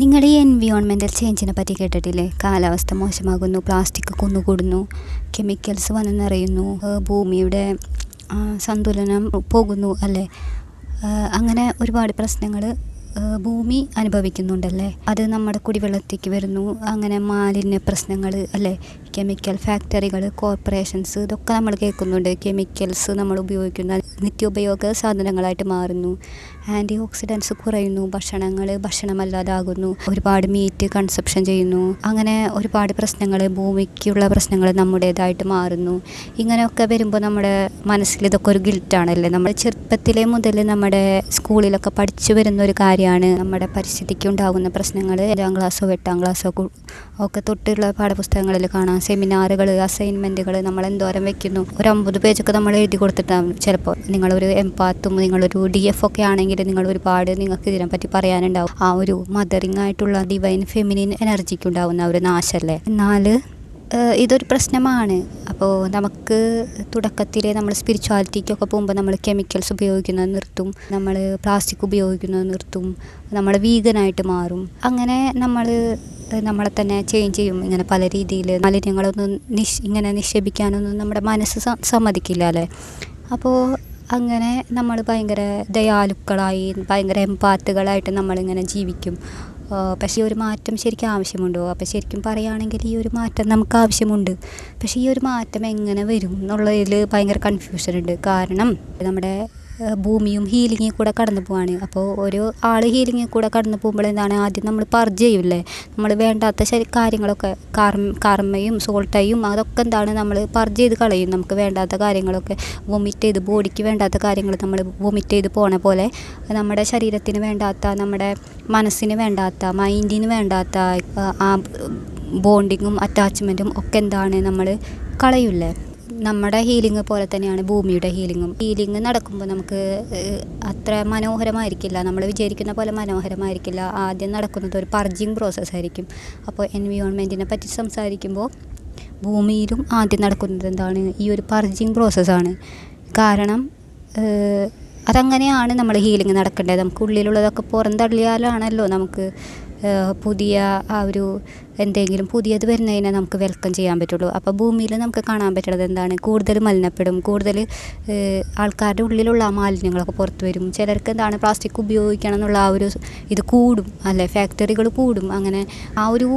നിങ്ങൾ ഈ എൻവിയോൺമെന്റൽ ചേഞ്ചിനെ പറ്റി കേട്ടിട്ടില്ലേ? കാലാവസ്ഥ മോശമാകുന്നു പ്ലാസ്റ്റിക് കുന്നുകൂടുന്നു കെമിക്കൽസ് വന്ന് നിറയുന്നു ഭൂമിയുടെ സന്തുലനം പോകുന്നു അല്ലേ? അങ്ങനെ ഒരുപാട് പ്രശ്നങ്ങൾ ഭൂമി അനുഭവിക്കുന്നുണ്ടല്ലേ? അത് നമ്മുടെ കുടിവെള്ളത്തേക്ക് വരുന്നു അങ്ങനെ മാലിന്യ പ്രശ്നങ്ങൾ അല്ലേ? കെമിക്കൽ ഫാക്ടറികൾ കോർപ്പറേഷൻസ് ഇതൊക്കെ നമ്മൾ കേൾക്കുന്നുണ്ട്. കെമിക്കൽസ് നമ്മൾ ഉപയോഗിക്കുന്ന നിത്യോപയോഗ സാധനങ്ങളായിട്ട് മാറുന്നു. ആന്റി ഓക്സിഡൻസ് കുറയുന്നു ഭക്ഷണങ്ങൾ ഭക്ഷണമല്ലാതാകുന്നു ഒരുപാട് മീറ്റ് കൺസപ്ഷൻ ചെയ്യുന്നു. അങ്ങനെ ഒരുപാട് പ്രശ്നങ്ങൾ ഭൂമിക്കുള്ള പ്രശ്നങ്ങൾ നമ്മുടേതായിട്ട് മാറുന്നു. ഇങ്ങനെയൊക്കെ വരുമ്പോൾ നമ്മുടെ മനസ്സിൽ ഇതൊക്കെ ഒരു ഗിൽറ്റാണല്ലേ നമ്മുടെ ചെറുപ്പത്തിലെ മുതൽ നമ്മുടെ സ്കൂളിലൊക്കെ പഠിച്ചു വരുന്ന ഒരു കാര്യമാണ് നമ്മുടെ പരിസ്ഥിതിക്ക് ഉണ്ടാകുന്ന പ്രശ്നങ്ങൾ. ഏഴാം ക്ലാസ്സോ എട്ടാം ക്ലാസ്സോ ഒക്കെ തൊട്ടുള്ള പാഠപുസ്തകങ്ങളിൽ കാണാം. സെമിനാറുകൾ അസൈൻമെന്റുകൾ നമ്മൾ എന്തോരം വെക്കുന്നു. ഒരു അമ്പത് പേജൊക്കെ നമ്മൾ എഴുതി കൊടുത്തിട്ടാണ് ചിലപ്പോൾ നിങ്ങളൊരു എംപാത്തും നിങ്ങളൊരു ഡി എഫ് ഒക്കെ ആണെങ്കിൽ നിങ്ങൾ ഒരുപാട് നിങ്ങൾക്ക് ഇതിനെപ്പറ്റി പറയാനുണ്ടാവും. ആ ഒരു മദറിങ് ആയിട്ടുള്ള ഡിവൈൻ ഫെമിനിൻ എനർജിക്ക് ഉണ്ടാവുന്ന ഒരു നാശല്ലേ? എന്നാൽ ഇതൊരു പ്രശ്നമാണ്. അപ്പോൾ നമുക്ക് തുടക്കത്തിൽ നമ്മൾ സ്പിരിച്വാലിറ്റിക്കൊക്കെ പോകുമ്പോൾ നമ്മൾ കെമിക്കൽസ് ഉപയോഗിക്കുന്നത് നിർത്തും. നമ്മൾ പ്ലാസ്റ്റിക് ഉപയോഗിക്കുന്നത് നിർത്തും. നമ്മൾ വീഗനായിട്ട് മാറും. അങ്ങനെ നമ്മൾ നമ്മളെ തന്നെ ചേഞ്ച് ചെയ്യും. ഇങ്ങനെ പല രീതിയിൽ മാലിന്യങ്ങളൊന്നും നിഷ് ഇങ്ങനെ നിക്ഷേപിക്കാനൊന്നും നമ്മുടെ മനസ്സ് സമ്മതിക്കില്ല അല്ലേ? അപ്പോൾ അങ്ങനെ നമ്മൾ ഭയങ്കര ദയാലുക്കളായി ഭയങ്കര എംപാത്തുകളായിട്ട് നമ്മളിങ്ങനെ ജീവിക്കും. പക്ഷെ ഒരു മാറ്റം ശരിക്കും ആവശ്യമുണ്ടോ? അപ്പോൾ ശരിക്കും പറയുകയാണെങ്കിൽ ഈ ഒരു മാറ്റം നമുക്ക് ആവശ്യമുണ്ട്. പക്ഷേ ഈ ഒരു മാറ്റം എങ്ങനെ വരും എന്നുള്ളതിൽ ഭയങ്കര കൺഫ്യൂഷൻ ഉണ്ട്. കാരണം നമ്മുടെ ഭൂമിയും ഹീലിങ്ങിൽ കൂടെ കടന്നു പോവാണ്. അപ്പോൾ ഒരു ആൾ ഹീലിങ്ങിൽ കൂടെ കടന്നു പോകുമ്പോൾ എന്താണ് ആദ്യം നമ്മൾ പർജ് ചെയ്യില്ലേ? നമ്മൾ വേണ്ടാത്ത ശരി കാര്യങ്ങളൊക്കെ കാർ കർമ്മയും സോൾട്ടയും അതൊക്കെ എന്താണ് നമ്മൾ പർജ് ചെയ്ത് കളയും. നമുക്ക് വേണ്ടാത്ത കാര്യങ്ങളൊക്കെ വൊമിറ്റ് ചെയ്ത് ബോഡിക്ക് വേണ്ടാത്ത കാര്യങ്ങൾ നമ്മൾ വൊമിറ്റ് ചെയ്ത് പോണ പോലെ നമ്മുടെ ശരീരത്തിന് വേണ്ടാത്ത നമ്മുടെ മനസ്സിന് വേണ്ടാത്ത മൈൻഡിന് വേണ്ടാത്ത ആ, ബോണ്ടിങ്ങും അറ്റാച്ച്മെന്റും ഒക്കെ എന്താണ് നമ്മൾ കളയൂലേ നമ്മുടെ ഹീലിംഗ് പോലെ തന്നെയാണ് ഭൂമിയുടെ ഹീലിങ്ങും ഹീലിംഗ് നടക്കുമ്പോൾ നമുക്ക് അത്ര മനോഹരമായിരിക്കില്ല. നമ്മൾ വിചാരിക്കുന്ന പോലെ മനോഹരമായിരിക്കില്ല. ആദ്യം നടക്കുന്നത് ഒരു പർജിങ് പ്രോസസ്സായിരിക്കും അപ്പോൾ എൻവിയോൺമെന്റിനെ പറ്റി സംസാരിക്കുമ്പോൾ ഭൂമിയിലും ആദ്യം നടക്കുന്നത് എന്താണ്? ഈ ഒരു പർജിങ് പ്രോസസ്സാണ് കാരണം അതങ്ങനെയാണ് നമ്മൾ ഹീലിംഗ് നടക്കേണ്ടത്. നമുക്ക് ഉള്ളിലുള്ളതൊക്കെ പുറന്തള്ളിയാലാണല്ലോ നമുക്ക് പുതിയ ആ ഒരു എന്തെങ്കിലും പുതിയത് വരുന്നതിനെ നമുക്ക് വെൽക്കം ചെയ്യാൻ പറ്റുള്ളൂ. അപ്പോൾ ഭൂമിയിൽ നമുക്ക് കാണാൻ പറ്റുന്നത് എന്താണ്? കൂടുതൽ മലിനപ്പെടും കൂടുതൽ ആൾക്കാരുടെ ഉള്ളിലുള്ള ആ മാലിന്യങ്ങളൊക്കെ പുറത്ത് വരും. ചിലർക്ക് എന്താണ് പ്ലാസ്റ്റിക് ഉപയോഗിക്കണം എന്നുള്ള ആ ഒരു ഇത് കൂടും അല്ലേ? ഫാക്ടറികൾ കൂടും. അങ്ങനെ ആ ഒരു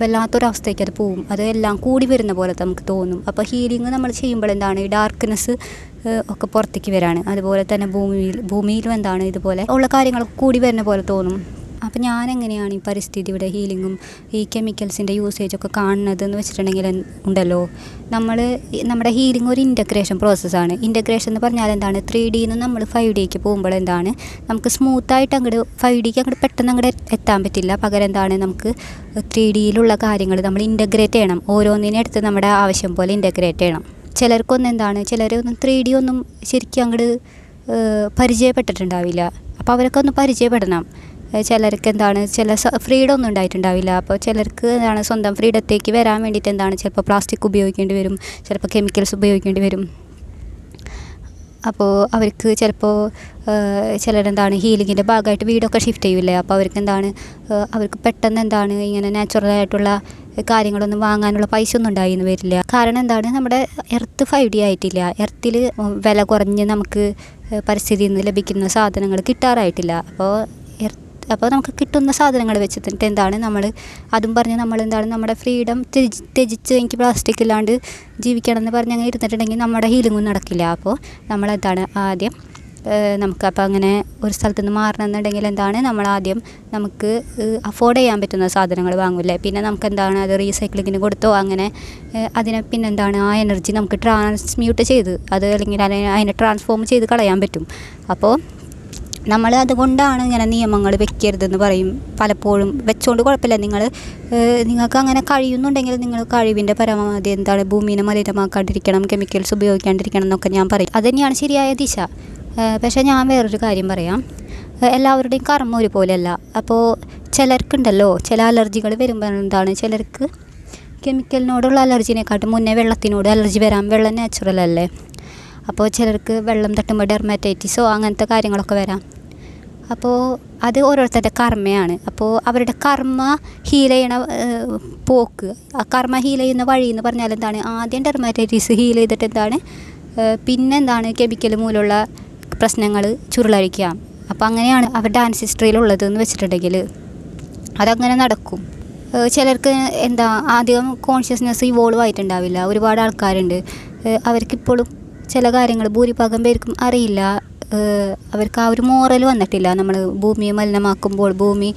വല്ലാത്തൊരവസ്ഥയ്ക്ക് അത് പോവും. അത് എല്ലാം കൂടി വരുന്ന പോലെ നമുക്ക് തോന്നും. അപ്പോൾ ഹീലിംഗ് നമ്മൾ ചെയ്യുമ്പോൾ എന്താണ്? ഈ ഡാർക്ക്നെസ് ഒക്കെ പുറത്തേക്ക് വരാണ്. അതുപോലെ തന്നെ ഭൂമിയിൽ ഭൂമിയിലും എന്താണ് ഇതുപോലെ ഉള്ള കാര്യങ്ങളൊക്കെ കൂടി വരുന്ന പോലെ തോന്നും. അപ്പോൾ ഞാൻ എങ്ങനെയാണ് ഈ പരിസ്ഥിതിയുടെ ഹീലിങ്ങും ഈ കെമിക്കൽസിന്റെ യൂസേജൊക്കെ കാണുന്നത് എന്ന് വെച്ചിട്ടുണ്ടെങ്കിൽ ഉണ്ടല്ലോ. നമ്മൾ നമ്മുടെ ഹീലിംഗ് ഒരു ഇന്റഗ്രേഷൻ പ്രോസസ്സാണ്. ഇന്റഗ്രേഷൻ എന്ന് പറഞ്ഞാൽ എന്താണ്? ത്രീ ഡിയിൽ നിന്ന് നമ്മൾ ഫൈവ് ഡിക്ക് പോകുമ്പോൾ എന്താണ്? നമുക്ക് സ്മൂത്തായിട്ട് അങ്ങോട്ട് ഫൈവ് ഡിക്ക് അങ്ങോട്ട് പെട്ടെന്ന് അങ്ങോട്ട് എത്താൻ പറ്റില്ല. പകരം എന്താണ്? നമുക്ക് ത്രീ ഡിയിലുള്ള കാര്യങ്ങൾ നമ്മൾ ഇന്റഗ്രേറ്റ് ചെയ്യണം. ഓരോന്നിനെ എടുത്ത് നമ്മുടെ ആവശ്യം പോലെ ഇന്റഗ്രേറ്റ് ചെയ്യണം. ചിലർക്കൊന്നും എന്താണ്? ചിലരൊന്നും ത്രീ ഡി ഒന്നും ശരിക്കും അങ്ങോട്ട് പരിചയപ്പെട്ടിട്ടുണ്ടാവില്ല. അപ്പോൾ അവരൊക്കെ ഒന്ന് പരിചയപ്പെടണം. ചിലർക്ക് എന്താണ് ചില ഫ്രീഡം ഒന്നും ഉണ്ടായിട്ടുണ്ടാവില്ല. അപ്പോൾ ചിലർക്ക് എന്താണ് സ്വന്തം ഫ്രീഡത്തേക്ക് വരാൻ വേണ്ടിയിട്ട് എന്താണ് ചിലപ്പോൾ പ്ലാസ്റ്റിക് ഉപയോഗിക്കേണ്ടി വരും ചിലപ്പോൾ കെമിക്കൽസ് ഉപയോഗിക്കേണ്ടി വരും. അപ്പോൾ അവർക്ക് ചിലപ്പോൾ ചിലരെന്താണ് ഹീലിങ്ങിന്റെ ഭാഗമായിട്ട് വീടൊക്കെ ഷിഫ്റ്റ് ചെയ്യൂലേ അപ്പോൾ അവർക്ക് എന്താണ് അവർക്ക് പെട്ടെന്ന് എന്താണ് ഇങ്ങനെ നാച്ചുറലായിട്ടുള്ള കാര്യങ്ങളൊന്നും വാങ്ങാനുള്ള പൈസ ഒന്നും ഉണ്ടായിന്ന് വരില്ല. കാരണം എന്താണ് നമ്മുടെ എർത്ത് ഫൈവ് ഡി ആയിട്ടില്ല. എർത്തിൽ വില കുറഞ്ഞ് നമുക്ക് പരിസ്ഥിതിയിൽ നിന്ന് ലഭിക്കുന്ന സാധനങ്ങൾ കിട്ടാറായിട്ടില്ല. അപ്പോൾ എർത്ത് അപ്പോൾ നമുക്ക് കിട്ടുന്ന സാധനങ്ങൾ വെച്ചിട്ട് എന്താണ് നമ്മൾ അതും പറഞ്ഞ് നമ്മൾ എന്താണ് നമ്മുടെ ഫ്രീഡം ത്യജ് ത്യജിച്ച് എനിക്ക് പ്ലാസ്റ്റിക് ഇല്ലാണ്ട് ജീവിക്കണം എന്ന് പറഞ്ഞ് അങ്ങനെ ഇരുന്നിട്ടുണ്ടെങ്കിൽ നമ്മുടെ ഹീലിങ്ങും നടക്കില്ല. അപ്പോൾ നമ്മളെന്താണ് ആദ്യം നമുക്ക് അപ്പോൾ അങ്ങനെ ഒരു സ്ഥലത്ത് നിന്ന് മാറണമെന്നുണ്ടെങ്കിൽ എന്താണ് നമ്മൾ ആദ്യം നമുക്ക് അഫോർഡ് ചെയ്യാൻ പറ്റുന്ന സാധനങ്ങൾ വാങ്ങൂലേ പിന്നെ നമുക്ക് എന്താണ് അത് റീസൈക്ലിങ്ങിന് കൊടുത്തോ? അങ്ങനെ അതിനെ പിന്നെ എന്താണ് ആ എനർജി നമുക്ക് ട്രാൻസ്മ്യൂട്ട് ചെയ്ത് അത് അല്ലെങ്കിൽ അതിനെ ട്രാൻസ്ഫോം ചെയ്ത് കളയാൻ പറ്റും. അപ്പോൾ നമ്മൾ അതുകൊണ്ടാണ് ഇങ്ങനെ നിയമങ്ങൾ വെക്കരുതെന്ന് പറയും. പലപ്പോഴും വെച്ചുകൊണ്ട് കുഴപ്പമില്ല. നിങ്ങൾ നിങ്ങൾക്ക് അങ്ങനെ കഴിയുന്നുണ്ടെങ്കിൽ നിങ്ങൾ കഴിവിന്റെ പരമാവധി എന്താണ് ഭൂമിനെ മലിനമാക്കാണ്ടിരിക്കണം കെമിക്കൽസ് ഉപയോഗിക്കാണ്ടിരിക്കണം എന്നൊക്കെ ഞാൻ പറയും. അത് തന്നെയാണ് ശരിയായ ദിശ. പക്ഷേ ഞാൻ വേറൊരു കാര്യം പറയാം. എല്ലാവരുടെയും കർമ്മം ഒരുപോലെയല്ല. അപ്പോൾ ചിലർക്കുണ്ടല്ലോ ചില അലർജികൾ വരുമ്പോൾ എന്താണ് ചിലർക്ക് കെമിക്കലിനോടുള്ള അലർജിനെക്കാട്ടും മുന്നേ വെള്ളത്തിനോട് അലർജി വരാം വെള്ളം നാച്ചുറൽ അല്ലേ? അപ്പോൾ ചിലർക്ക് വെള്ളം തട്ടുമ്പോൾ ഡെർമാറ്റൈറ്റിസോ അങ്ങനത്തെ കാര്യങ്ങളൊക്കെ വരാം. അപ്പോൾ അത് ഓരോരുത്തരുടെ കർമ്മയാണ്. അപ്പോൾ അവരുടെ കർമ്മ ഹീൽ ചെയ്യണ പോക്ക്. ആ കർമ്മ ഹീൽ ചെയ്യുന്ന വഴി എന്ന് പറഞ്ഞാൽ എന്താണ്? ആദ്യം ഡെർമാറ്റൈറ്റിസ് ഹീൽ ചെയ്തിട്ട് എന്താണ്? പിന്നെന്താണ് കെമിക്കൽ മൂലമുള്ള പ്രശ്നങ്ങൾ ചുരുളഴിക്കാം അപ്പോൾ അങ്ങനെയാണ് അവരുടെ ആൻസിസ്ട്രിയിലുള്ളത് എന്ന് വെച്ചിട്ടുണ്ടെങ്കിൽ അതങ്ങനെ നടക്കും. ചിലർക്ക് എന്താ ആദ്യം കോൺഷ്യസ്നെസ് ഇവോൾവ് ആയിട്ടുണ്ടാവില്ല. ഒരുപാട് ആൾക്കാരുണ്ട്. അവർക്കിപ്പോഴും ചില കാര്യങ്ങൾ ഭൂരിഭാഗം പേർക്കും അറിയില്ല. അവർക്ക് ആ ഒരു മോറൽ വന്നിട്ടില്ല. നമ്മൾ ഭൂമിയെ മലിനമാക്കുമ്പോൾ ഭൂമി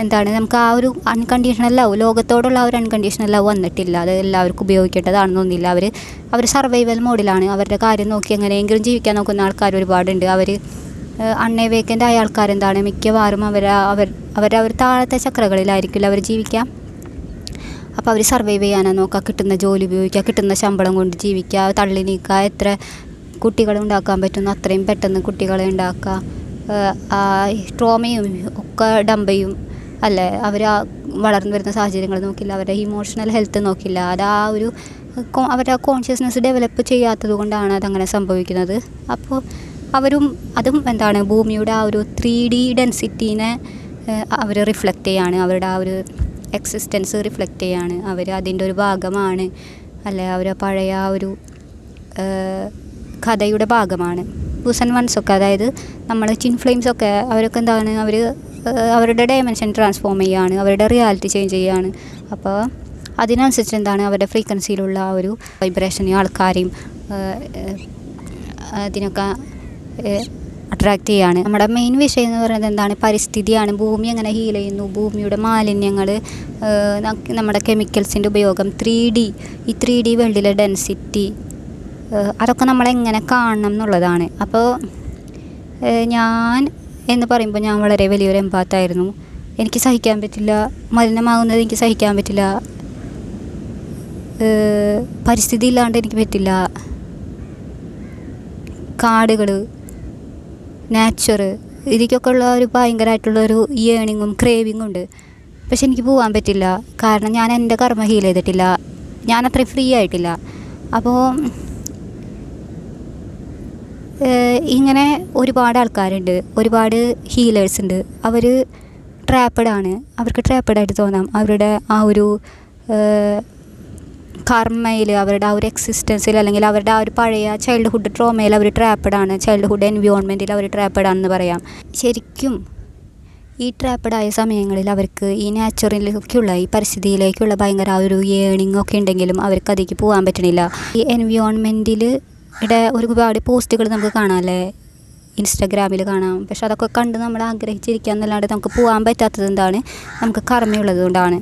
എന്താണ് നമുക്ക് ആ ഒരു അൺകണ്ടീഷണൽ ലവ് ലോകത്തോടുള്ള ആ ഒരു അൺകണ്ടീഷണൽ ലവ് വന്നിട്ടില്ല. അത് എല്ലാവർക്കും ഉപയോഗിക്കേണ്ടതാണെന്നൊന്നുമില്ല അവർ അവർ സർവൈവൽ മോഡിലാണ് അവരുടെ കാര്യം നോക്കി എങ്ങനെയെങ്കിലും ജീവിക്കാൻ നോക്കുന്ന ആൾക്കാർ ഒരുപാടുണ്ട്. അവർ അൺഎവേക്കന്റ് ആയ ആൾക്കാരെന്താണ് മിക്കവാറും അവർ അവർ അവർ താഴത്തെ ചക്രകളിലായിരിക്കില്ല അവർ ജീവിക്കാം അപ്പോൾ അവർ സർവൈവ് ചെയ്യാനാണ് നോക്കുക കിട്ടുന്ന ജോലി ഉപയോഗിക്കുക കിട്ടുന്ന ശമ്പളം കൊണ്ട് ജീവിക്കുക തള്ളി നീക്കുക എത്ര കുട്ടികളെ ഉണ്ടാക്കാൻ പറ്റുന്നു അത്രയും പെട്ടെന്ന് കുട്ടികളെ ഉണ്ടാക്കുക ആ ട്രോമയും ഒക്കെ ഡംബയും അല്ലേ? അവർ ആ വളർന്നു വരുന്ന സാഹചര്യങ്ങൾ നോക്കില്ല അവരുടെ ഇമോഷണൽ ഹെൽത്ത് നോക്കില്ല. അത് ആ ഒരു അവരുടെ കോൺഷ്യസ്നെസ് ഡെവലപ്പ് ചെയ്യാത്തത് കൊണ്ടാണ് അതങ്ങനെ സംഭവിക്കുന്നത്. അപ്പോൾ അവരും അതും എന്താണ് ഭൂമിയുടെ ആ ഒരു ത്രീ ഡി ഡെൻസിറ്റീനെ അവർ റിഫ്ലക്റ്റ് ചെയ്യാണ്. അവരുടെ ആ ഒരു എക്സിസ്റ്റൻസ് റിഫ്ലക്റ്റ് ചെയ്യാണ്. അവർ അതിന്റെ ഒരു ഭാഗമാണ്. അല്ലെ അവർ പഴയ ആ ഒരു കഥയുടെ ഭാഗമാണ്. ടൂസൺ വൺസൊക്കെ അതായത് നമ്മൾ ചിൻ ഫ്ലെയിംസൊക്കെ അവരൊക്കെ എന്താണ് അവർ അവരുടെ ഡയമെൻഷൻ ട്രാൻസ്ഫോം ചെയ്യുകയാണ് അവരുടെ റിയാലിറ്റി ചേഞ്ച് ചെയ്യുകയാണ് അപ്പോൾ അതിനനുസരിച്ച് എന്താണ് അവരുടെ ഫ്രീക്വൻസിയിലുള്ള ആ ഒരു വൈബ്രേഷനെയും ആൾക്കാരെയും അതിനൊക്കെ അട്രാക്റ്റ് ചെയ്യാണ്. നമ്മുടെ മെയിൻ വിഷയം എന്ന് പറയുന്നത് എന്താണ്? പരിസ്ഥിതിയാണ്. ഭൂമി എങ്ങനെ ഹീൽ ചെയ്യുന്നു? ഭൂമിയുടെ മാലിന്യങ്ങൾ നമ്മുടെ കെമിക്കൽസിന്റെ ഉപയോഗം ത്രീ ഡി ഈ ത്രീ ഡി വേൾഡിലെ ഡെൻസിറ്റി അതൊക്കെ നമ്മളെങ്ങനെ കാണണം എന്നുള്ളതാണ്. അപ്പോൾ ഞാൻ എന്ന് പറയുമ്പോൾ ഞാൻ വളരെ വലിയൊരു എമ്പാത്തായിരുന്നു എനിക്ക് സഹിക്കാൻ പറ്റില്ല. മലിനമാകുന്നത് എനിക്ക് സഹിക്കാൻ പറ്റില്ല. പരിസ്ഥിതി ഇല്ലാണ്ട് എനിക്ക് പറ്റില്ല. കാടുകൾ നാച്ചർ ഇതിക്കൊക്കെ ഉള്ള ഒരു ഭയങ്കരമായിട്ടുള്ള ഒരു ഏണിങ്ങും ക്രേവിങ്ങും ഉണ്ട്. പക്ഷെ എനിക്ക് പോകാൻ പറ്റില്ല. കാരണം ഞാൻ എന്റെ കർമ്മ ഹീൽ ചെയ്തിട്ടില്ല. ഞാൻ അത്ര ഫ്രീ ആയിട്ടില്ല. അപ്പോൾ ഇങ്ങനെ ഒരുപാട് ആൾക്കാരുണ്ട്. ഒരുപാട് ഹീലേഴ്സ് ഉണ്ട്. അവർ ട്രാപ്പഡാണ് അവർക്ക് ട്രാപ്പഡായിട്ട് തോന്നാം. അവരുടെ ആ ഒരു കർമ്മയിൽ അവരുടെ ആ ഒരു എക്സിസ്റ്റൻസിൽ അല്ലെങ്കിൽ അവരുടെ ആ ഒരു പഴയ ചൈൽഡ്ഹുഡ് ട്രോമയിൽ അവർ ട്രാപ്പഡാണ് ചൈൽഡ്ഹുഡ് എൻവിയോൺമെന്റിൽ അവർ ട്രാപ്പഡാണെന്ന് പറയാം. ശരിക്കും ഈ ട്രാപ്പഡായ സമയങ്ങളിൽ അവർക്ക് ഈ നാച്ചുറലിലേക്കുള്ള ഈ പരിസ്ഥിതിയിലേക്കുള്ള ഭയങ്കര ആ ഒരു ഏണിംഗ് ഒക്കെ ഉണ്ടെങ്കിലും അവർക്ക് അതിലേക്ക് പോകാൻ പറ്റണില്ല. ഈ എൻവിയോൺമെന്റിൽ ഒരുപാട് പോസ്റ്റുകൾ നമുക്ക് കാണാമല്ലേ ഇൻസ്റ്റാഗ്രാമിൽ കാണാം. പക്ഷെ അതൊക്കെ കണ്ട് നമ്മൾ ആഗ്രഹിച്ചിരിക്കുക എന്നല്ലാണ്ട് നമുക്ക് പോകാൻ പറ്റാത്തത് എന്താണ്? നമുക്ക് കർമ്മയുള്ളത് കൊണ്ടാണ്.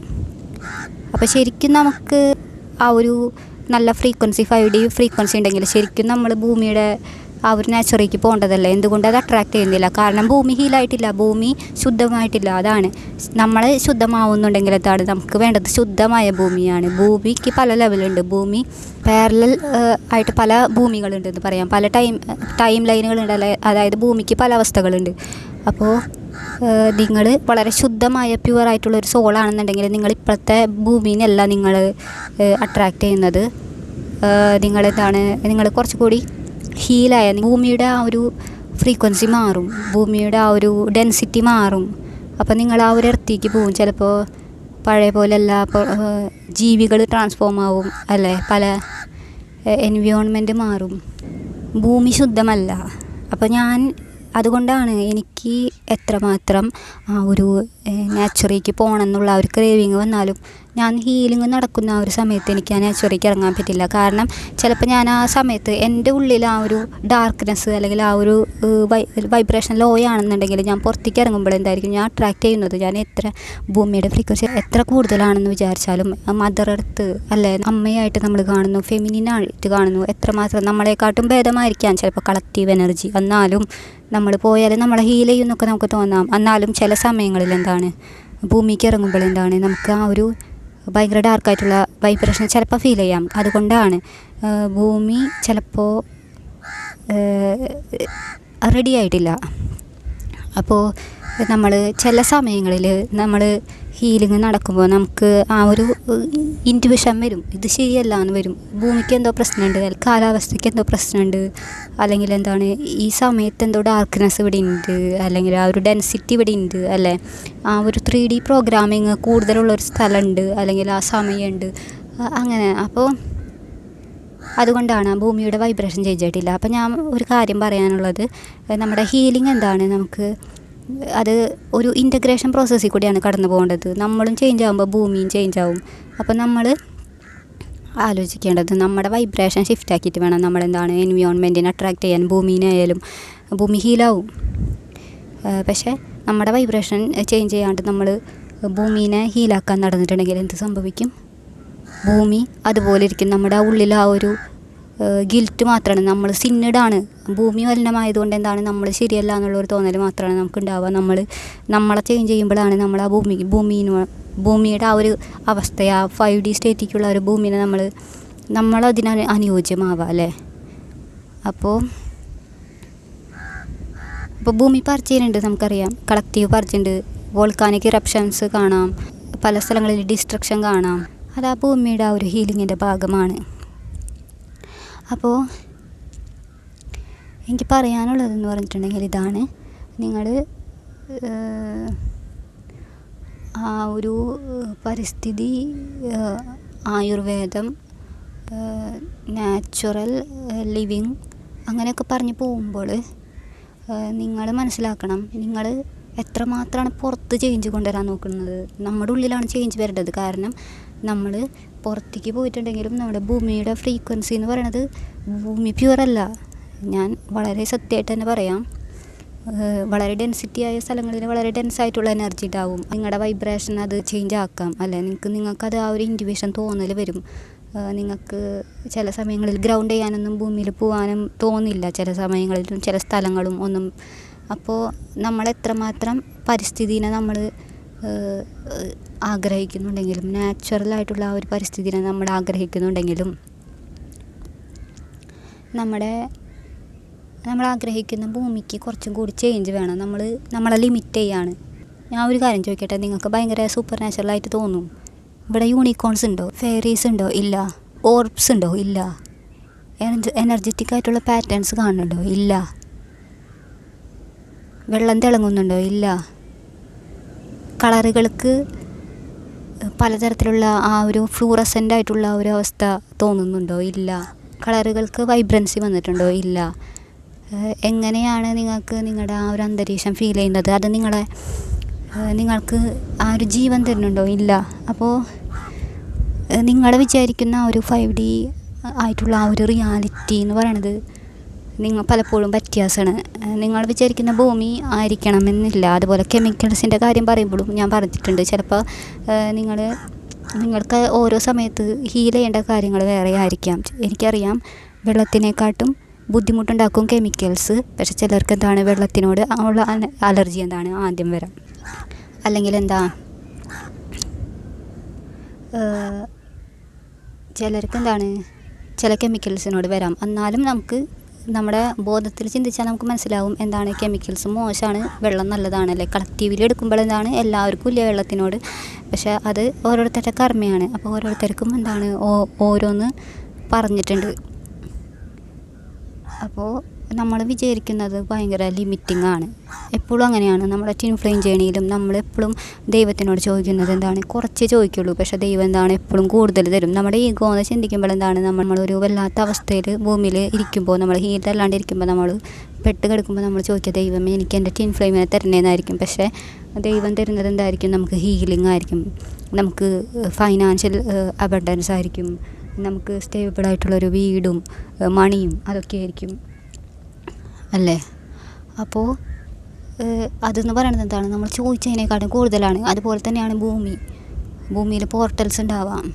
അപ്പോൾ ശരിക്കും നമുക്ക് ആ ഒരു നല്ല ഫ്രീക്വൻസി ഫൈവ് ഡി ഫ്രീക്വൻസി ഉണ്ടെങ്കിൽ ശരിക്കും നമ്മൾ ഭൂമിയുടെ ആ ഒരു നാച്ചുറേക്ക് പോകേണ്ടതല്ലേ? എന്തുകൊണ്ട് അത് അട്രാക്ട് ചെയ്യുന്നില്ല? കാരണം ഭൂമി ഹീലായിട്ടില്ല ഭൂമി ശുദ്ധമായിട്ടില്ല. അതാണ്. നമ്മൾ ശുദ്ധമാവുന്നുണ്ടെങ്കിൽ അതാണ് നമുക്ക് വേണ്ടത്? ശുദ്ധമായ ഭൂമിയാണ്. ഭൂമിക്ക് പല ലെവലുണ്ട് ഭൂമി പാരലൽ ആയിട്ട് പല ഭൂമികളുണ്ടെന്ന് പറയാം. പല ടൈം ടൈം ലൈനുകളുണ്ട് അതായത് ഭൂമിക്ക് പല അവസ്ഥകളുണ്ട്. അപ്പോൾ നിങ്ങൾ വളരെ ശുദ്ധമായ പ്യുവർ ആയിട്ടുള്ള ഒരു സോളാണെന്നുണ്ടെങ്കിൽ നിങ്ങൾ ഇപ്പോഴത്തെ ഭൂമിയിലല്ല നിങ്ങൾ അട്രാക്റ്റ് ചെയ്യുന്നത്. നിങ്ങൾ എന്താണ് നിങ്ങൾ കുറച്ചുകൂടി ഹീലായ ഭൂമിയുടെ ആ ഒരു ഫ്രീക്വൻസി മാറും. ഭൂമിയുടെ ആ ഒരു ഡെൻസിറ്റി മാറും. അപ്പോൾ നിങ്ങൾ ആ ഒരു ഇടത്തേക്ക് പോകും. ചിലപ്പോൾ പഴയ പോലെയല്ല അപ്പോൾ ജീവികൾ ട്രാൻസ്ഫോം ആവും അല്ലേ? പല എൻവിയോൺമെന്റ് മാറും. ഭൂമി ശുദ്ധമല്ല. അപ്പോൾ ഞാൻ അതുകൊണ്ടാണ് എനിക്ക് എത്രമാത്രം ഒരു നാച്ചുറേക്ക് പോകണം എന്നുള്ള ഒരു ക്രേവിങ് വന്നാലും ഞാൻ ഹീലിംഗ് നടക്കുന്ന ആ ഒരു സമയത്ത് എനിക്ക് ആ നാച്ചുറേക്ക് ഇറങ്ങാൻ പറ്റില്ല. കാരണം ചിലപ്പോൾ ഞാൻ ആ സമയത്ത് എന്റെ ഉള്ളിൽ ആ ഒരു ഡാർക്ക്നെസ് അല്ലെങ്കിൽ ആ ഒരു വൈബ്രേഷൻ ലോ ആണെന്നുണ്ടെങ്കിൽ ഞാൻ പുറത്തേക്ക് ഇറങ്ങുമ്പോൾ എന്തായിരിക്കും? ഞാൻ അട്രാക്റ്റ് ചെയ്യുന്നത് ഞാൻ എത്ര ഭൂമിയുടെ ഫ്രീക്വൻസി എത്ര കൂടുതലാണെന്ന് വിചാരിച്ചാലും മദർ എർത്ത് അല്ലേ അമ്മയായിട്ട് നമ്മൾ കാണുന്നു ഫെമിനിനായിട്ട് കാണുന്നു എത്രമാത്രം നമ്മളെക്കാട്ടും ഭേദമായിരിക്കാം. ചിലപ്പോൾ കളക്റ്റീവ് എനർജി എന്നാലും നമ്മൾ പോയാൽ നമ്മളെ ഹീൽ ചെയ്യുന്നൊക്കെ നമുക്ക് തോന്നാം. എന്നാലും ചില സമയങ്ങളിൽ എന്താണ്? ഭൂമിക്ക് ഇറങ്ങുമ്പോൾ എന്താണ്? നമുക്ക് ആ ഒരു ഭയങ്കര ഡാർക്കായിട്ടുള്ള വൈബ്രേഷൻ ചിലപ്പോൾ ഫീൽ ചെയ്യാം. അതുകൊണ്ടാണ് ഭൂമി ചിലപ്പോൾ റെഡി ആയിട്ടില്ല. അപ്പോൾ നമ്മൾ ചില സമയങ്ങളിൽ നമ്മൾ ഹീലിംഗ് നടക്കുമ്പോൾ നമുക്ക് ആ ഒരു ഇന്റുവിഷൻ വരും. ഇത് ശരിയല്ല എന്ന് വരും. ഭൂമിക്ക് എന്തോ പ്രശ്നമുണ്ട് കാലാവസ്ഥയ്ക്ക് എന്തോ പ്രശ്നമുണ്ട് അല്ലെങ്കിൽ എന്താണ് ഈ സമയത്ത് എന്തോ ഡാർക്ക്നെസ് ഇവിടെ ഉണ്ട് അല്ലെങ്കിൽ ആ ഒരു ഡെൻസിറ്റി ഇവിടെ ഉണ്ട് അല്ലേ? ആ ഒരു ത്രീ ഡി പ്രോഗ്രാമിങ് കൂടുതലുള്ളൊരു സ്ഥലമുണ്ട് അല്ലെങ്കിൽ ആ സമയമുണ്ട് അങ്ങനെ. അപ്പോൾ അതുകൊണ്ടാണ് ഭൂമിയുടെ വൈബ്രേഷൻ ചേഞ്ച് ആയിട്ടില്ല. അപ്പം ഞാൻ ഒരു കാര്യം പറയാനുള്ളത് നമ്മുടെ ഹീലിംഗ് എന്താണ്? നമുക്ക് അത് ഒരു ഇന്റഗ്രേഷൻ പ്രോസസ്സിൽ കൂടിയാണ് കടന്നു പോകേണ്ടത്. നമ്മളും ചേഞ്ച് ആകുമ്പോൾ ഭൂമിയും ചേഞ്ച് ആവും. അപ്പോൾ നമ്മൾ ആലോചിക്കേണ്ടത് നമ്മുടെ വൈബ്രേഷൻ ഷിഫ്റ്റ് ആക്കിയിട്ട് വേണം നമ്മളെന്താണ് എൻവിയോൺമെന്റിനെ അട്രാക്റ്റ് ചെയ്യാൻ ഭൂമിനായാലും ഭൂമി ഹീലാവും പക്ഷേ നമ്മുടെ വൈബ്രേഷൻ ചേഞ്ച് ചെയ്യാണ്ട് നമ്മൾ ഭൂമിനെ ഹീലാക്കാൻ നടന്നിട്ടുണ്ടെങ്കിൽ എന്ത് സംഭവിക്കും? ഭൂമി അതുപോലെ ഇരിക്കും. നമ്മുടെ ഉള്ളിൽ ആ ഒരു ഗിൽറ്റ് മാത്രമാണ് നമ്മൾ സിന്നഡാണ് ഭൂമി മലിനമായതുകൊണ്ട് എന്താണ്? നമ്മൾ ശരിയല്ല എന്നുള്ളൊരു തോന്നൽ മാത്രമാണ് നമുക്ക് ഉണ്ടാവുക നമ്മൾ നമ്മളെ ചേഞ്ച് ചെയ്യുമ്പോഴാണ് നമ്മൾ ആ ഭൂമി ഭൂമിന് ഭൂമിയുടെ ആ ഒരു അവസ്ഥ ആ ഫൈവ് ഡി സ്റ്റേറ്റിക്കുള്ള ഒരു ഭൂമിനെ നമ്മൾ നമ്മളതിന് അനു- അനുയോജ്യമാവുക അല്ലേ? അപ്പോൾ ഇപ്പോൾ ഭൂമി പറിച്ചിട്ടുണ്ട് നമുക്കറിയാം. കളക്റ്റീവ് പറിച്ചുണ്ട് വോൾക്കാനിക് ഇറപ്ഷൻസ് കാണാം. പല സ്ഥലങ്ങളിൽ ഡിസ്ട്രക്ഷൻ കാണാം. അത് ആ ഭൂമിയുടെ ആ ഒരു ഹീലിങ്ങിന്റെ ഭാഗമാണ്. അപ്പോൾ എനിക്ക് പറയാനുള്ളതെന്ന് പറഞ്ഞിട്ടുണ്ടെങ്കിൽ ഇതാണ്. നിങ്ങൾ ആ ഒരു പരിസ്ഥിതി ആയുർവേദം നാച്ചുറൽ ലിവിങ് അങ്ങനെയൊക്കെ പറഞ്ഞ് പോകുമ്പോൾ നിങ്ങൾ മനസ്സിലാക്കണം നിങ്ങൾ എത്രമാത്രമാണ് പുറത്ത് ചേഞ്ച് കൊണ്ടുവരാൻ നോക്കുന്നത്. നമ്മുടെ ഉള്ളിലാണ് ചേഞ്ച് വരേണ്ടത്. കാരണം നമ്മൾ പുറത്തേക്ക് പോയിട്ടുണ്ടെങ്കിലും നമ്മുടെ ഭൂമിയുടെ ഫ്രീക്വൻസി എന്ന് പറയുന്നത് ഭൂമി പ്യുവറല്ല ഞാൻ വളരെ സത്യമായിട്ട് തന്നെ പറയാം. വളരെ ഡെൻസിറ്റി ആയ സ്ഥലങ്ങളിൽ വളരെ ഡെൻസ് ആയിട്ടുള്ള എനർജി ഉണ്ടാവും. നിങ്ങളുടെ വൈബ്രേഷൻ അത് ചേഞ്ച് ആക്കാം. അല്ലെ നിങ്ങൾക്ക് നിങ്ങൾക്കത് ആ ഒരു ഇന്റുവേഷൻ തോന്നൽ വരും. നിങ്ങൾക്ക് ചില സമയങ്ങളിൽ ഗ്രൗണ്ട് ചെയ്യാനൊന്നും ഭൂമിയിൽ പോകാനും തോന്നില്ല. ചില സമയങ്ങളിലും ചില സ്ഥലങ്ങളും ഒന്നും. അപ്പോൾ നമ്മൾ എത്രമാത്രം പരിസ്ഥിതിനെ നമ്മൾ ആഗ്രഹിക്കുന്നുണ്ടെങ്കിലും നാച്ചുറലായിട്ടുള്ള ആ ഒരു പരിസ്ഥിതിനെ നമ്മൾ ആഗ്രഹിക്കുന്നുണ്ടെങ്കിലും നമ്മുടെ നമ്മൾ ആഗ്രഹിക്കുന്ന ഭൂമിക്ക് കുറച്ചും കൂടി ചേഞ്ച് വേണം. നമ്മൾ നമ്മളെ ലിമിറ്റ് ചെയ്യാണ്. ഞാൻ ഒരു കാര്യം ചോദിക്കട്ടെ? നിങ്ങൾക്ക് ഭയങ്കര സൂപ്പർ നാച്ചുറലായിട്ട് തോന്നും. ഇവിടെ യൂണിക്കോൺസ് ഉണ്ടോ? ഫെയറീസ് ഉണ്ടോ? ഇല്ല. ഓർബ്സ് ഉണ്ടോ? ഇല്ല. എനർജറ്റിക് ആയിട്ടുള്ള പാറ്റേൺസ് കാണുന്നുണ്ടോ? ഇല്ല. വെള്ളം തിളങ്ങുന്നുണ്ടോ? ഇല്ല. കളറുകൾക്ക് പലതരത്തിലുള്ള ആ ഒരു ഫ്ലൂറസന്റ് ആയിട്ടുള്ള ഒരു അവസ്ഥ തോന്നുന്നുണ്ടോ? ഇല്ല. കളറുകൾക്ക് വൈബ്രൻസി വന്നിട്ടുണ്ടോ? ഇല്ല. എങ്ങനെയാണ് നിങ്ങൾക്ക് നിങ്ങളുടെ ആ ഒരു അന്തരീക്ഷം ഫീൽ ചെയ്യുന്നത്? അത് നിങ്ങളെ നിങ്ങൾക്ക് ആ ഒരു ജീവൻ തരുന്നുണ്ടോ? ഇല്ല. അപ്പോൾ നിങ്ങൾ വിചാരിക്കുന്ന ആ ഒരു ഫൈവ് ഡി ആയിട്ടുള്ള ആ ഒരു റിയാലിറ്റി എന്ന് പറയണത് നിങ്ങൾ പലപ്പോഴും വ്യത്യാസമാണ്. നിങ്ങൾ വിചാരിക്കുന്ന ഭൂമി ആയിരിക്കണമെന്നില്ല. അതുപോലെ കെമിക്കൽസിന്റെ കാര്യം പറയുമ്പോഴും ഞാൻ പറഞ്ഞിട്ടുണ്ട്. ചിലപ്പോൾ നിങ്ങൾ നിങ്ങൾക്ക് ഓരോ സമയത്ത് ഹീൽ ചെയ്യേണ്ട കാര്യങ്ങൾ വേറെ ആയിരിക്കാം. എനിക്കറിയാം വെള്ളത്തിനെക്കാട്ടും ബുദ്ധിമുട്ടുണ്ടാക്കും കെമിക്കൽസ്. പക്ഷെ ചിലർക്ക് എന്താണ് വെള്ളത്തിനോട് ഉള്ള അലർജി എന്താണ്? ആദ്യം വരാം. അല്ലെങ്കിൽ എന്താ? ചിലർക്ക് എന്താണ്? ചില കെമിക്കൽസിനോട് വരാം. എന്നാലും നമുക്ക് നമ്മുടെ ബോധത്തിൽ ചിന്തിച്ചാൽ നമുക്ക് മനസ്സിലാവും എന്താണ് കെമിക്കൽസ് മോശമാണ് വെള്ളം നല്ലതാണ് അല്ലേ കളക്റ്റീവിൽ എടുക്കുമ്പോൾ എന്താണ്? എല്ലാവർക്കും ഇല്ല വെള്ളത്തിനോട്? പക്ഷെ അത് ഓരോരുത്തരുടെ കർമ്മയാണ്. അപ്പോൾ ഓരോരുത്തർക്കും എന്താണ് ഓരോന്ന് പറഞ്ഞിട്ടുണ്ട്. അപ്പോൾ നമ്മൾ വിചാരിക്കുന്നത് ഭയങ്കര ലിമിറ്റിംഗ് ആണ്. എപ്പോഴും അങ്ങനെയാണ്. നമ്മുടെ ടിൻ ഫ്ലെയിം ജേണിയിലും നമ്മളെപ്പോഴും ദൈവത്തിനോട് ചോദിക്കുന്നത് എന്താണ്? കുറച്ച് ചോദിക്കുള്ളൂ. പക്ഷേ ദൈവം എന്താണ് എപ്പോഴും കൂടുതൽ തരും. നമ്മുടെ ഈഗോ എന്ന് ചിന്തിക്കുമ്പോൾ എന്താണ്? നമ്മളൊരു വല്ലാത്ത അവസ്ഥയിൽ ഭൂമിയിൽ ഇരിക്കുമ്പോൾ നമ്മൾ ഹീറ്റ് അല്ലാണ്ട് ഇരിക്കുമ്പോൾ നമ്മൾ പെട്ട് കിടക്കുമ്പോൾ നമ്മൾ ചോദിക്കുക ദൈവമേ എനിക്ക് എന്റെ ടിൻ ഫ്ലെയിമിനെ തരണേന്നായിരിക്കും. പക്ഷേ ദൈവം തരുന്നത് എന്തായിരിക്കും? നമുക്ക് ഹീലിംഗ് ആയിരിക്കും. നമുക്ക് ഫൈനാൻഷ്യൽ അബണ്ടൻസ് ആയിരിക്കും. നമുക്ക് സ്റ്റേബിൾ ആയിട്ടുള്ളൊരു വീടും മണിയും അതൊക്കെ ആയിരിക്കും. അല്ലേ? അപ്പോൾ അതെന്ന് പറയുന്നത് എന്താണ്? നമ്മൾ ചോദിച്ചതിനേക്കാളും കൂടുതലാണ്. അതുപോലെ തന്നെയാണ് ഭൂമി. ഭൂമിയിൽ പോർട്ടൽസ് ഉണ്ടാവാം.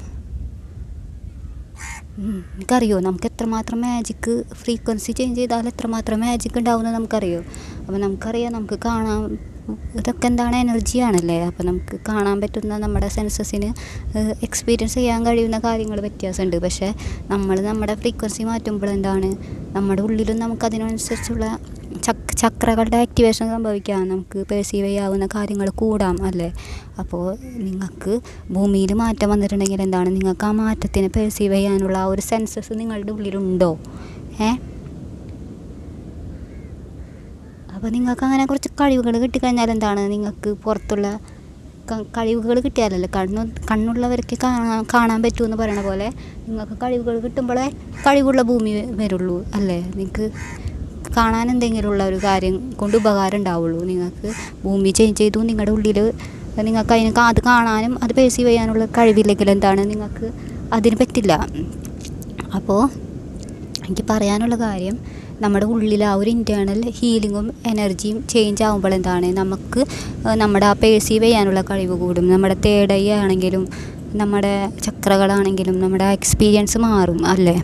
നമുക്കറിയോ നമുക്ക് എത്രമാത്രം മാജിക്ക് ഫ്രീക്വൻസി ചേഞ്ച് ചെയ്താൽ എത്രമാത്രം മാജിക്ക് ഉണ്ടാവുമെന്ന് നമുക്കറിയോ? അപ്പോൾ നമുക്കറിയാം നമുക്ക് കാണാൻ ഇതൊക്കെ എന്താണ് എനർജിയാണല്ലേ അപ്പം നമുക്ക് കാണാൻ പറ്റുന്ന നമ്മുടെ സെൻസസിന് എക്സ്പീരിയൻസ് ചെയ്യാൻ കഴിയുന്ന കാര്യങ്ങൾ വ്യത്യാസമുണ്ട്. പക്ഷേ നമ്മൾ നമ്മുടെ ഫ്രീക്വൻസി മാറ്റുമ്പോൾ എന്താണ്? നമ്മുടെ ഉള്ളിലും നമുക്ക് അതിനനുസരിച്ചുള്ള ചക് ചക്രകളുടെ ആക്ടിവേഷൻ സംഭവിക്കാം. നമുക്ക് പെർസീവ് ചെയ്യാവുന്ന കാര്യങ്ങൾ കൂടാം അല്ലേ? അപ്പോൾ നിങ്ങൾക്ക് ഭൂമിയിൽ മാറ്റം വന്നിട്ടുണ്ടെങ്കിൽ എന്താണ്? നിങ്ങൾക്ക് ആ മാറ്റത്തിനെ പെർസീവ് ചെയ്യാനുള്ള ആ ഒരു സെൻസസ് നിങ്ങളുടെ ഉള്ളിലുണ്ടോ? ഏ അപ്പോൾ നിങ്ങൾക്ക് അങ്ങനെ കുറച്ച് കഴിവുകൾ കിട്ടിക്കഴിഞ്ഞാൽ എന്താണ് നിങ്ങൾക്ക് പുറത്തുള്ള കഴിവുകൾ കിട്ടിയാലല്ലേ? കണ്ണു കണ്ണുള്ളവർക്ക് കാണാൻ കാണാൻ പറ്റുമെന്ന് പറയണ പോലെ നിങ്ങൾക്ക് കഴിവുകൾ കിട്ടുമ്പോഴേ കഴിവുള്ള ഭൂമി വരുള്ളൂ അല്ലേ? നിങ്ങൾക്ക് കാണാൻ എന്തെങ്കിലും ഉള്ള ഒരു കാര്യം കൊണ്ട് ഉപകാരം ഉണ്ടാവുള്ളൂ. നിങ്ങൾക്ക് ഭൂമി ചേഞ്ച് ചെയ്തു നിങ്ങളുടെ ഉള്ളിൽ നിങ്ങൾക്ക് അതിന് അത് കാണാനും അത് പെർസീവ് ചെയ്യാനുള്ള കഴിവില്ലെങ്കിൽ എന്താണ് നിങ്ങൾക്ക് അതിന് പറ്റില്ല. അപ്പോൾ എനിക്ക് പറയാനുള്ള കാര്യം നമ്മുടെ ഉള്ളിൽ ആ ഒരു ഇന്റേർണൽ ഹീലിങ്ങും എനർജിയും ചേഞ്ച് ആകുമ്പോൾ എന്താണ്? നമുക്ക് നമ്മുടെ ആ പേഴ്സീവ് ചെയ്യാനുള്ള കഴിവ് കൂടും. നമ്മുടെ തേർഡ് ഐ ആണെങ്കിലും നമ്മുടെ ചക്രകളാണെങ്കിലും നമ്മുടെ എക്സ്പീരിയൻസ് മാറും അല്ലേ?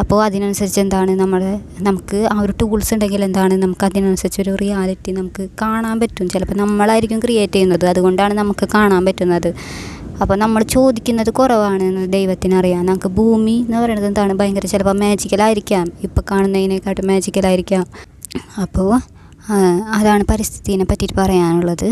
അപ്പോൾ അതിനനുസരിച്ച് എന്താണ് നമ്മുടെ നമുക്ക് ആ ഒരു ടൂൾസ് ഉണ്ടെങ്കിൽ എന്താണ് നമുക്ക് അതിനനുസരിച്ച് ഒരു റിയാലിറ്റി നമുക്ക് കാണാൻ പറ്റും. ചിലപ്പോൾ നമ്മളായിരിക്കും ക്രിയേറ്റ് ചെയ്യുന്നത്. അതുകൊണ്ടാണ് നമുക്ക് കാണാൻ പറ്റുന്നത്. അപ്പോൾ നമ്മൾ ചോദിക്കുന്നത് കുറവാണെന്ന് ദൈവത്തിന് അറിയാം. നമുക്ക് ഭൂമി എന്ന് പറയുന്നത് എന്താണ്? ഭയങ്കര ചിലപ്പോൾ മാജിക്കലായിരിക്കാം ഇപ്പോൾ കാണുന്നതിനെക്കാട്ടും മാജിക്കലായിരിക്കാം അപ്പോൾ അതാണ് പരിസ്ഥിതിനെ പറ്റിയിട്ട് പറയാനുള്ളത്.